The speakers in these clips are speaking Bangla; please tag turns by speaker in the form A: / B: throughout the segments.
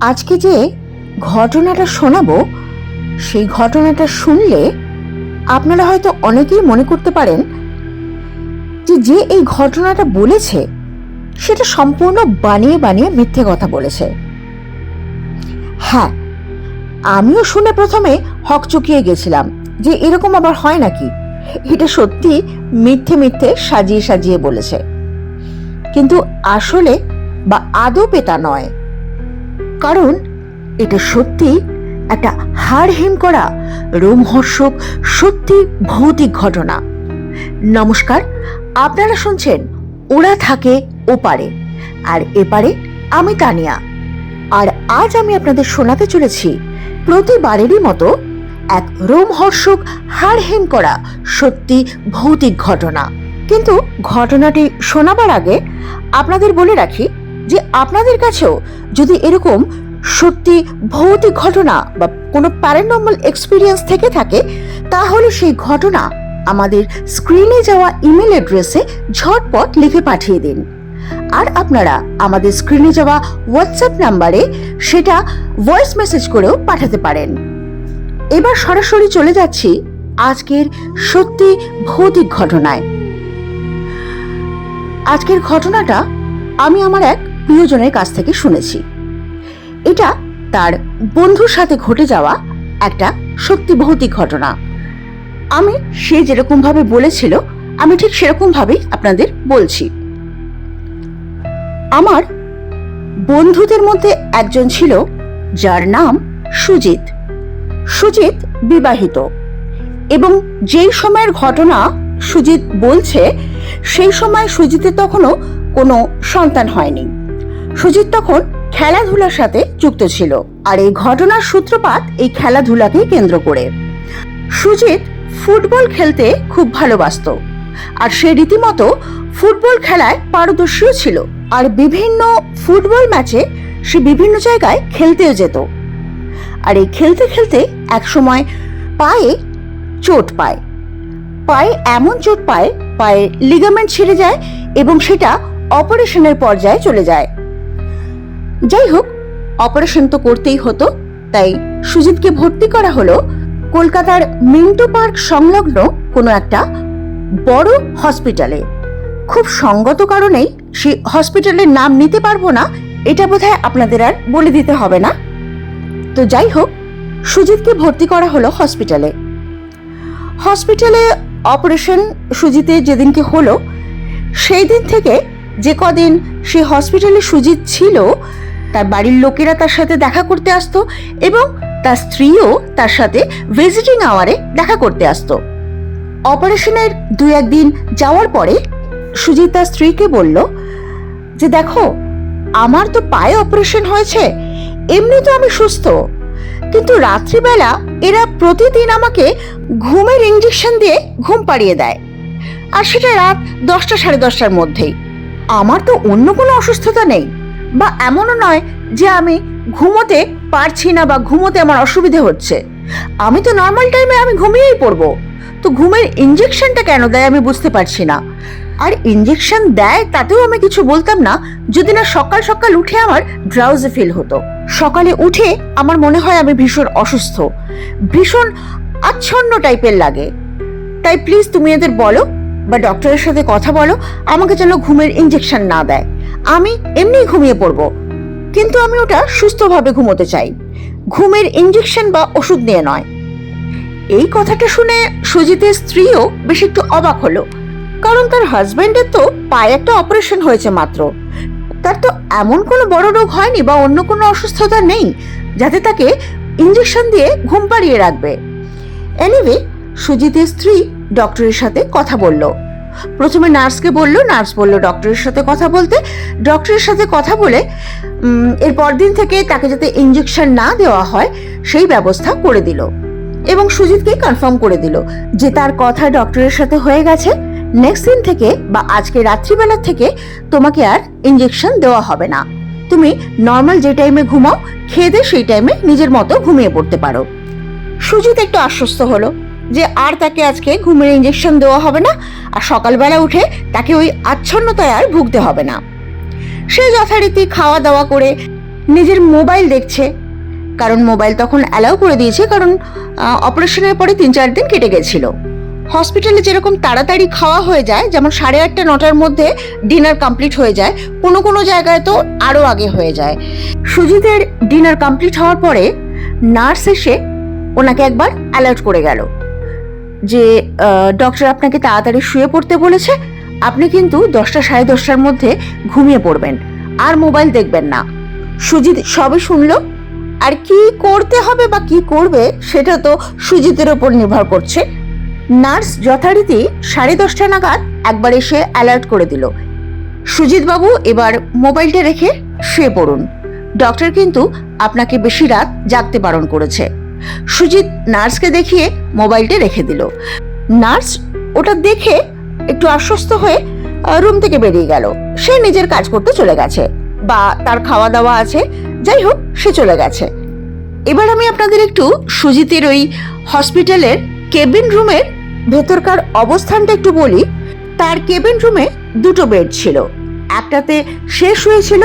A: আজকে যে ঘটনাটা শোনাবো, সেই ঘটনাটা শুনলে আপনারা হয়তো অনেকেই মনে করতে পারেন যে যে এই ঘটনাটা বলেছে, সেটা সম্পূর্ণ বানিয়ে বানিয়ে মিথ্যে কথা বলেছে। হ্যাঁ আমিও শুনে প্রথমে হকচকিয়ে গেছিলাম যে এরকম আবার হয় নাকি? এটা সত্যি মিথ্যে মিথ্যে সাজিয়ে সাজিয়ে বলেছে। কিন্তু আসলে বা আদৌ পেতা নয়। কারণ এটা সত্যি একটা হাড় হিম করা রোমহর্ষক সত্যি ভৌতিক ঘটনা। নমস্কার, আপনারা শুনছেন ওরা থাকে ওপারে। আর এপারে আমি তানিয়া। আর আজ আমি আপনাদের শোনাতে চলেছি প্রতিবারেরই মতো এক রোমহর্ষক হাড়হিম করা সত্যি ভৌতিক ঘটনা। কিন্তু ঘটনাটি শোনাবার আগে আপনাদের বলে রাখি যে আপনাদের কাছেও যদি এরকম সত্যি ভৌতিক ঘটনা বা কোনো প্যারানর্মাল এক্সপিরিয়েন্স থেকে থাকে, তাহলে সেই ঘটনা আমাদের স্ক্রিনে যাওয়া ইমেল অ্যাড্রেসে ঝটপট লিখে পাঠিয়ে দিন। আর আপনারা আমাদের স্ক্রিনে যাওয়া হোয়াটসঅ্যাপ নাম্বারে সেটা ভয়েস মেসেজ করেও পাঠাতে পারেন। এবার সরাসরি চলে যাচ্ছি আজকের সত্যি ভৌতিক ঘটনায়। আজকের ঘটনাটা আমি আমার এক প্রিয়জনের কাছ থেকে শুনেছি। এটা তার বন্ধুর সাথে ঘটে যাওয়া একটা সত্যি ভৌতিক ঘটনা। আমি সে যেরকম ভাবে বলেছিল, আমি ঠিক সেরকম ভাবেই আপনাদের বলছি। আমার বন্ধুদের মধ্যে একজন ছিল, যার নাম সুজিত। সুজিত বিবাহিত। এবং যেই সময়ের ঘটনা সুজিত বলছে, সেই সময় সুজিতের তখনও কোনো সন্তান হয়নি। সুজিত তখন খেলাধুলার সাথে যুক্ত ছিল আর এই ঘটনার সূত্রপাত এই খেলাধুলাকে কেন্দ্র করে। সুজিত ফুটবল খেলতে খুব ভালোবাসত আর সে রীতিমতো ফুটবল খেলায় পারদর্শীও ছিল। আর বিভিন্ন ফুটবল ম্যাচে সে বিভিন্ন জায়গায় খেলতেও যেত। আর এই খেলতে খেলতে এক সময় পায়ে চোট পায়। পায়ে এমন চোট পায়, পায়ে লিগামেন্ট ছিঁড়ে যায় এবং সেটা অপারেশনের পর্যায়ে চলে যায়। যাই হোক অপারেশন তো করতেই হতো, তাই সুজিতকে ভর্তি করা হলো কলকাতার মিন্টো পার্ক সংলগ্ন কোনো একটা বড় হসপিটালে খুব সঙ্গত কারণেই সে হসপিটালের নাম নিতে পারব না, এটা বোধহয় আপনাদের আর বলে দিতে হবে না। তো যাই হোক, সুজিতকে ভর্তি করা হলো হসপিটালে। হসপিটালে অপারেশন সুজিতের যেদিনকে হলো সেই দিন থেকে যে কদিন সে হসপিটালে সুজিত ছিল, তার বাড়ির লোকেরা তার সাথে দেখা করতে আসতো এবং তার স্ত্রীও তার সাথে ভিজিটিং আওয়ারে দেখা করতে আসতো। অপারেশনের দু একদিন যাওয়ার পরে সুজিত তার স্ত্রীকে বলল যে, দেখো, আমার তো পায়ে অপারেশন হয়েছে এমনি তো আমি সুস্থ। কিন্তু রাত্রিবেলা এরা প্রতিদিন আমাকে ঘুমের ইঞ্জেকশন দিয়ে ঘুম পাড়িয়ে দেয়। আর সেটা রাত দশটা সাড়ে দশটার মধ্যেই। আমার তো অন্য কোনো অসুস্থতা নেই। বা এমনও নয় যে আমি ঘুমোতে পারছি না বা ঘুমোতে আমার অসুবিধে হচ্ছে। আমি তো নর্মাল টাইমে আমি ঘুমিয়েই পড়ব। তো ঘুমের ইঞ্জেকশনটা কেন দেয় আমি বুঝতে পারছি না। আর ইঞ্জেকশন দেয় তাতেও আমি কিছু বলতাম না। যদি না সকাল সকাল উঠে আমার ড্রাউজে ফিল হতো। সকালে উঠে আমার মনে হয় আমি ভীষণ অসুস্থ। ভীষণ আচ্ছন্ন টাইপের লাগে। তাই প্লিজ তুমি এদের বলো বা ডক্টরের সাথে কথা বলো, আমাকে যেন ঘুমের ইঞ্জেকশন না দেয়। আমি এমনিই ঘুমিয়ে পড়ব। কিন্তু আমি ওটা সুস্থভাবে ঘুমোতে চাই। ঘুমের ইঞ্জেকশন বা ওষুধ নিয়ে নয়। এই কথাটা শুনে সুজিতের স্ত্রীও বেশ একটু অবাক হলো। কারণ তার হাজবেন্ডের তো পায়ে একটা অপারেশন হয়েছে মাত্র। তার তো এমন কোনো বড় রোগ হয়নি বা অন্য কোনো অসুস্থতা নেই, যাতে তাকে ইঞ্জেকশন দিয়ে ঘুম পাড়িয়ে রাখবে। এনিওয়ে সুজিতের স্ত্রী ডক্টরের সাথে কথা বলল। প্রথমে নার্সকে বলল, নার্স বলল ডক্টরের সাথে কথা বলতে। ডক্টরের সাথে কথা বলে এর পরদিন থেকে তাকে যাতে ইঞ্জেকশন না দেওয়া হয়, সেই ব্যবস্থা করে দিল। এবং সুজিতকে কনফার্ম করে দিল যে তার কথা ডক্টরের সাথে হয়ে গেছে। নেক্সট দিন থেকে বা আজকে রাত্রিবেলা থেকে তোমাকে আর ইঞ্জেকশন দেওয়া হবে না। তুমি নর্মাল যে টাইমে ঘুমাও, খেয়ে সেই টাইমে নিজের মতো ঘুমিয়ে পড়তে পারো। সুজিত একটু আশ্বস্ত হলো যে আর তাকে আজকে ঘুমের ইঞ্জেকশন দেওয়া হবে না আর সকালবেলা উঠে তাকে ওই আচ্ছন্নতায় আর ভুগতে হবে না। সে যথারীতি খাওয়া দাওয়া করে নিজের মোবাইল দেখছে কারণ মোবাইল তখন অ্যালাউ করে দিয়েছে, কারণ অপারেশনের পরে তিন চার দিন কেটে গেছিল। হসপিটালে যেরকম তাড়াতাড়ি খাওয়া হয়ে যায়, যেমন সাড়ে আটটা, নটার মধ্যে ডিনার কমপ্লিট হয়ে যায়, কোনো কোনো জায়গায় তো আরও আগে হয়ে যায়। সুজিতের ডিনার কমপ্লিট হওয়ার পরে নার্স এসে ওনাকে একবার অ্যালার্ট করে গেল যে ডক্টর আপনাকে তাড়াতাড়ি শুয়ে পড়তে বলেছে, আপনি কিন্তু দশটা সাড়ে দশটার মধ্যে ঘুমিয়ে পড়বেন, আর মোবাইল দেখবেন না। সুজিত সবে শুনলো আর কি করতে হবে বা কি করবে সেটা তো সুজিতের ওপর নির্ভর করছে। নার্স যথারীতি সাড়ে দশটা নাগাদ একবার এসে অ্যালার্ট করে দিল। সুজিত বাবু এবার মোবাইলটা রেখে শুয়ে পড়ুন। ডক্টর কিন্তু আপনাকে বেশি রাত জাগতে বারণ করেছে। সুজিত নার্সকে দেখিয়ে মোবাইলটা রেখে দিল। নার্স ওটা দেখে একটু আশ্বস্ত হয়ে রুম থেকে বেরিয়ে গেল। সে নিজের কাজ করতে চলে গেছে। বা তার খাওয়া দাওয়া আছে যাই হোক সে চলে গেছে। এবার আমি আপনাদের একটু সুজিতের ওই হসপিটালের কেবিন রুমের ভেতরকার অবস্থানটা একটু বলি। তার কেবিন রুমে দুটো বেড ছিল। একটাতে সে শুয়েছিল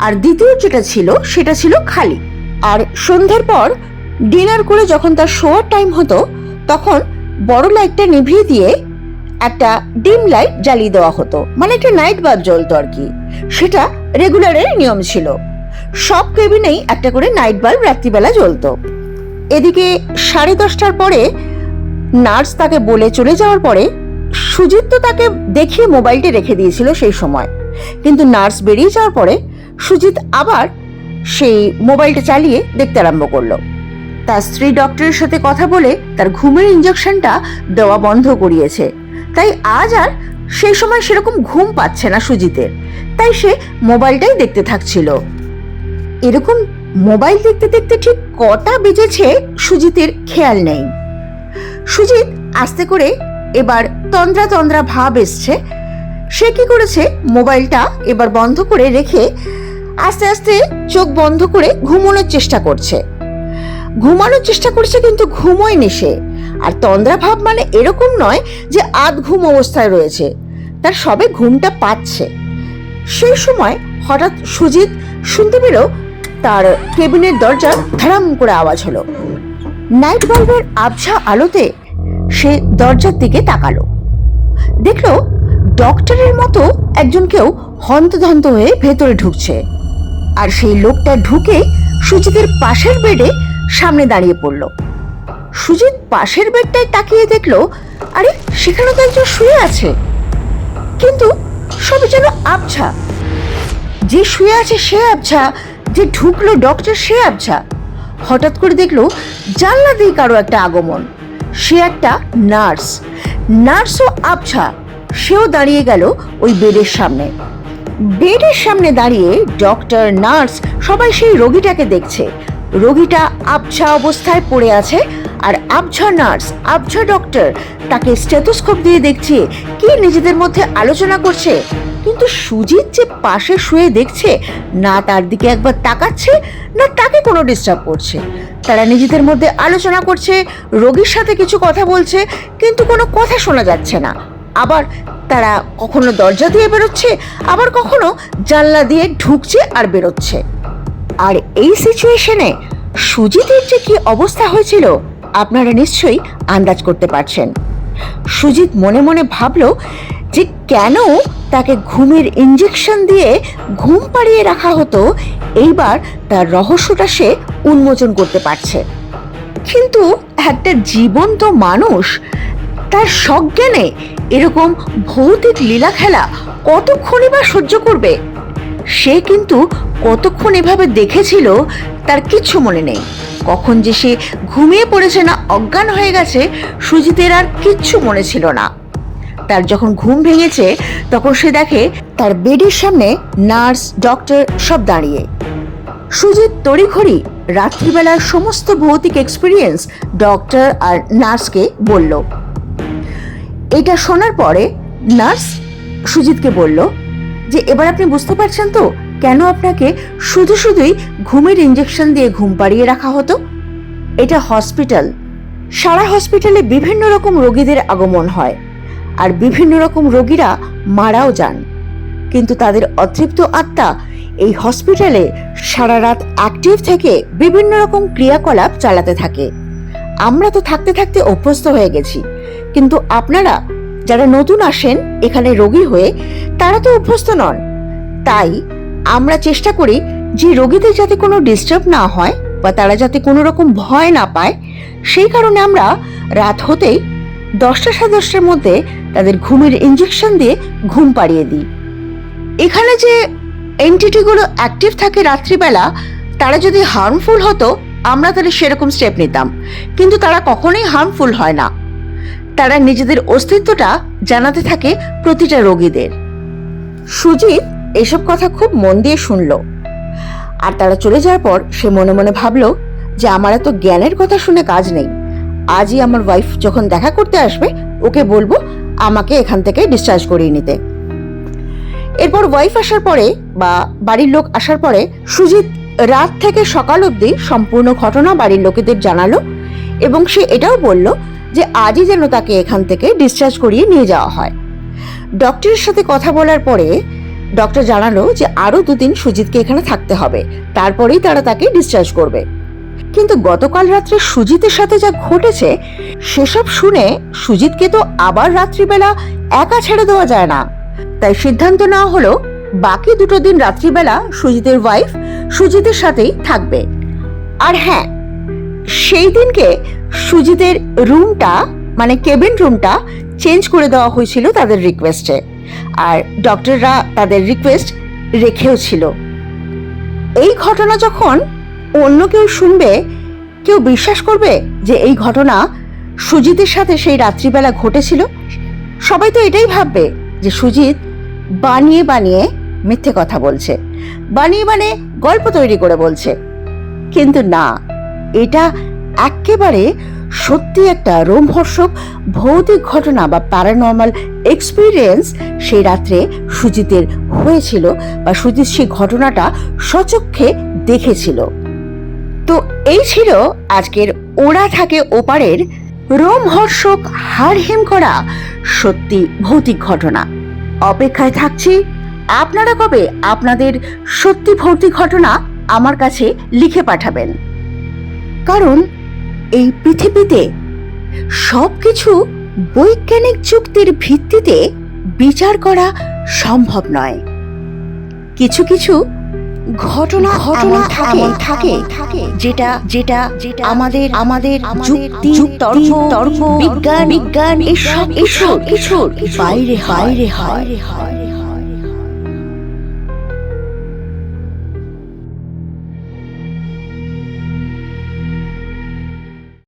A: আর দ্বিতীয় যেটা ছিল, সেটা ছিল খালি। আর সন্ধ্যার পর ডিনার করে যখন তার শোয়ার টাইম হতো, তখন বড় লাইটটা নিভিয়ে দিয়ে একটা ডিম লাইট জ্বালিয়ে দেওয়া হতো। মানে একটা নাইট বাল্ব জ্বলতো আর কি। সেটা রেগুলারের নিয়ম ছিল। সব কেবিনেই একটা করে নাইট বাল্ব রাত্রিবেলা জ্বলতো। এদিকে সাড়ে দশটার পরে নার্স তাকে বলে চলে যাওয়ার পরে সুজিত তো তাকে দেখিয়ে মোবাইলটি রেখে দিয়েছিল সেই সময়। কিন্তু নার্স বেরিয়ে যাওয়ার পরে সুজিত আবার সেই মোবাইলটা চালিয়ে দেখতে আরম্ভ করল। তার স্ত্রী ডক্টরের সাথে কথা বলে তার ঘুমের ইঞ্জেকশনটা দেওয়া বন্ধ করিয়েছে। তাই আজ আর সেই সময় সেরকম ঘুম পাচ্ছে না সুজিতের। তাই সে মোবাইলটাই দেখতে থাকছিল। এরকম মোবাইল দেখতে দেখতে ঠিক কটা বেজেছে সুজিতের খেয়াল নেই। সুজিত আস্তে করে এবার তন্দ্রা তন্দ্রা ভাব এসছে। সে কি করেছে? মোবাইলটা এবার বন্ধ করে রেখে আস্তে আস্তে চোখ বন্ধ করে ঘুমানোর চেষ্টা করছে। ঘুমানোর চেষ্টা করছে কিন্তু ঘুমোয়নি সে। আর তন্দ্রা ভাব মানে এরকম নয় যে আধ ঘুম অবস্থায় রয়েছে। তার সবে ঘুমটা পাচ্ছে। সেই সময় হঠাৎ সুজিত শুনতে পেল তার কেবিনের দরজা ধারাম করে আওয়াজ হলো। নাইট বাল্বের আবছা আলোতে সে দরজার দিকে তাকালো। দেখল ডক্টরের মতো একজন কেউ হন্তদন্ত হয়ে ভেতরে ঢুকছে। আর সেই লোকটা ঢুকে সুজিতের পাশের বেডে সামনে দাঁড়িয়ে পড়ল। সুজিত পাশের বেডটায় তাকিয়ে দেখল, আরে, সেখানে তো একজন শুয়ে আছে। কিন্তু সবই যেন আবছা। যে শুয়ে আছে সে আবছা যে ঢুকলো ডক্টর সে আবছা হঠাৎ করে দেখল জানলা দিয়ে কারও একটা আগমন। সে একটা নার্স। নার্সও আবছা সেও দাঁড়িয়ে গেল ওই বেডের সামনে। বেডের সামনে দাঁড়িয়ে ডক্টর, নার্স সবাই সেই রোগীটাকে দেখছে। রোগীটা আবছা অবস্থায় পড়ে আছে আর আবছা নার্স, আবছা ডক্টর, তাকে স্টেথোস্কোপ দিয়ে দেখছে কি নিজেদের মধ্যে আলোচনা করছে। কিন্তু সুজিত যে পাশে শুয়ে দেখছে, না তার দিকে একবার তাকাচ্ছে, না তাকে কোনো ডিস্টার্ব করছে। তারা নিজেদের মধ্যে আলোচনা করছে, রোগীর সাথে কিছু কথা বলছে, কিন্তু কোনো কথা শোনা যাচ্ছে না। আবার তারা কখনো দরজা দিয়ে বেরোচ্ছে, আবার কখনো জানলা দিয়ে ঢুকছে আর বেরোচ্ছে। আর এই সিচুয়েশনে সুজিতের যে কি অবস্থা হয়েছিল আপনারা নিশ্চয়ই আন্দাজ করতে পারছেন। সুজিত মনে মনে ভাবল যে কেন তাকে ঘুমের ইঞ্জেকশন দিয়ে ঘুম পাড়িয়ে রাখা হতো, এইবার তার রহস্যটা সে উন্মোচন করতে পারছে। কিন্তু একটা জীবন্ত মানুষ, তার সজ্ঞানে এরকম ভৌতিক লীলা খেলা কতক্ষণই বা সহ্য করবে? সে কিন্তু কতক্ষণ এভাবে দেখেছিল, তার কিচ্ছু মনে নেই। কখন যে সে ঘুমিয়ে পড়েছে না অজ্ঞান হয়ে গেছে, সুজিতের আর কিচ্ছু মনে ছিল না। তার যখন ঘুম ভেঙেছে, তখন সে দেখে তার বেডের সামনে নার্স, ডক্টর সব দাঁড়িয়ে। সুজিত তড়িঘড়ি রাত্রিবেলার সমস্ত ভৌতিক এক্সপিরিয়েন্স ডক্টর আর নার্সকে বলল। এটা শোনার পরে নার্স সুজিতকে বলল যে এবার আপনি বুঝতে পারছেন তো কেন আপনাকে শুধু শুধুই ঘুমের ইঞ্জেকশন দিয়ে ঘুম পাড়িয়ে রাখা হতো? এটা হসপিটাল সারা হসপিটালে বিভিন্ন রকম রোগীদের আগমন হয় আর বিভিন্ন রকম রোগীরা মারাও যান। কিন্তু তাদের অতৃপ্ত আত্মা এই হসপিটালে সারা রাত অ্যাক্টিভ থেকে বিভিন্ন রকম ক্রিয়াকলাপ চালাতে থাকে। আমরা তো থাকতে থাকতে অভ্যস্ত হয়ে গেছি। কিন্তু আপনারা যারা নতুন আসেন এখানে রোগী হয়ে, তারা তো অভ্যস্ত নন। তাই আমরা চেষ্টা করি যে রোগীদের যাতে কোনো ডিস্টার্ব না হয় বা তারা যাতে কোনো রকম ভয় না পায়, সেই কারণে আমরা রাত হতেই দশটা সাড়ে দশটার মধ্যে তাদের ঘুমের ইঞ্জেকশন দিয়ে ঘুম পাড়িয়ে দিই। এখানে যে এনটিটিগুলো অ্যাক্টিভ থাকে রাত্রিবেলা, তারা যদি হার্মফুল হতো, আমরা তাহলে সেরকম স্টেপ নিতাম। কিন্তু তারা কখনোই হার্মফুল হয় না। তারা নিজেদের অস্তিত্বটা জানাতে থাকে প্রতিটা রোগীদের। সুজিত এসব কথা খুব মন দিয়ে শুনল। আর তারা চলে যাওয়ার পর সে মনে মনে ভাবলো যে আমার এত জ্ঞানের কথা শুনে কাজ নেই। আজই আমার ওয়াইফ যখন দেখা করতে আসবে, ওকে বলব আমাকে এখান থেকে ডিসচার্জ করিয়ে নিতে। এরপর ওয়াইফ আসার পরে বা বাড়ির লোক আসার পরে সুজিত রাত থেকে সকাল অবধি সম্পূর্ণ ঘটনা বাড়ির লোকেদের জানালো এবং সে এটাও বলল যে আজই যেন তাকে এখান থেকে ডিসচার্জ করিয়ে নিয়ে যাওয়া হয়। ডক্টরের সাথে কথা বলার পরে ডক্টর জানালো যে আরও দুদিন সুজিতকে এখানে থাকতে হবে। তারপরেই তারা তাকে ডিসচার্জ করবে। কিন্তু গতকাল রাত্রে সুজিতের সাথে যা ঘটেছে, সেসব শুনে সুজিতকে তো আবার রাত্রিবেলা একা ছেড়ে দেওয়া যায় না। তাই সিদ্ধান্ত নেওয়া হলো, বাকি দুটো দিন রাত্রিবেলা সুজিতের ওয়াইফ সুজিতের সাথেই থাকবে। আর হ্যাঁ সেই দিনকে সুজিতের রুমটা মানে কেবিন রুমটা চেঞ্জ করে দেওয়া হয়েছিল তাদের রিকোয়েস্টে আর ডক্টররা তাদের রিকোয়েস্ট রেখেও ছিল। এই ঘটনা যখন অন্য কেউ শুনবে, কেউ বিশ্বাস করবে যে এই ঘটনা সুজিতের সাথে সেই রাত্রিবেলা ঘটেছিল, সবাই তো এটাই ভাববে যে সুজিত বানিয়ে বানিয়ে মিথ্যে কথা বলছে, বানিয়ে বানিয়ে গল্প তৈরি করে বলছে। কিন্তু না, এটা একেবারে সত্যি একটা রোমহর্ষক ভৌতিক ঘটনা বা প্যারানর্মাল এক্সপিরিয়েন্স সেই রাত্রে সুজিতের হয়েছিল বা সুজিত সেই ঘটনাটা সচক্ষে দেখেছিল। তো এই ছিল আজকের ওরা থাকে ওপারের রোমহর্ষক হাড়হিম করা সত্যি ভৌতিক ঘটনা। অপেক্ষায় থাকছি, আপনারা কবে আপনাদের সত্যি ভৌতিক ঘটনা আমার কাছে লিখে পাঠাবেন। কারণ এই পৃথিবীতে সবকিছু বৈজ্ঞানিক যুক্তির ভিত্তিতে বিচার করা সম্ভব নয়। কিছু কিছু ঘটনা ঘটনা থাকে থাকে যেটা যেটা যেটা আমাদের আমাদের যুক্তি তর্ক তর্ক বিজ্ঞান বিজ্ঞান এসব এসব কিছুর বাইরে বাইরে হয়।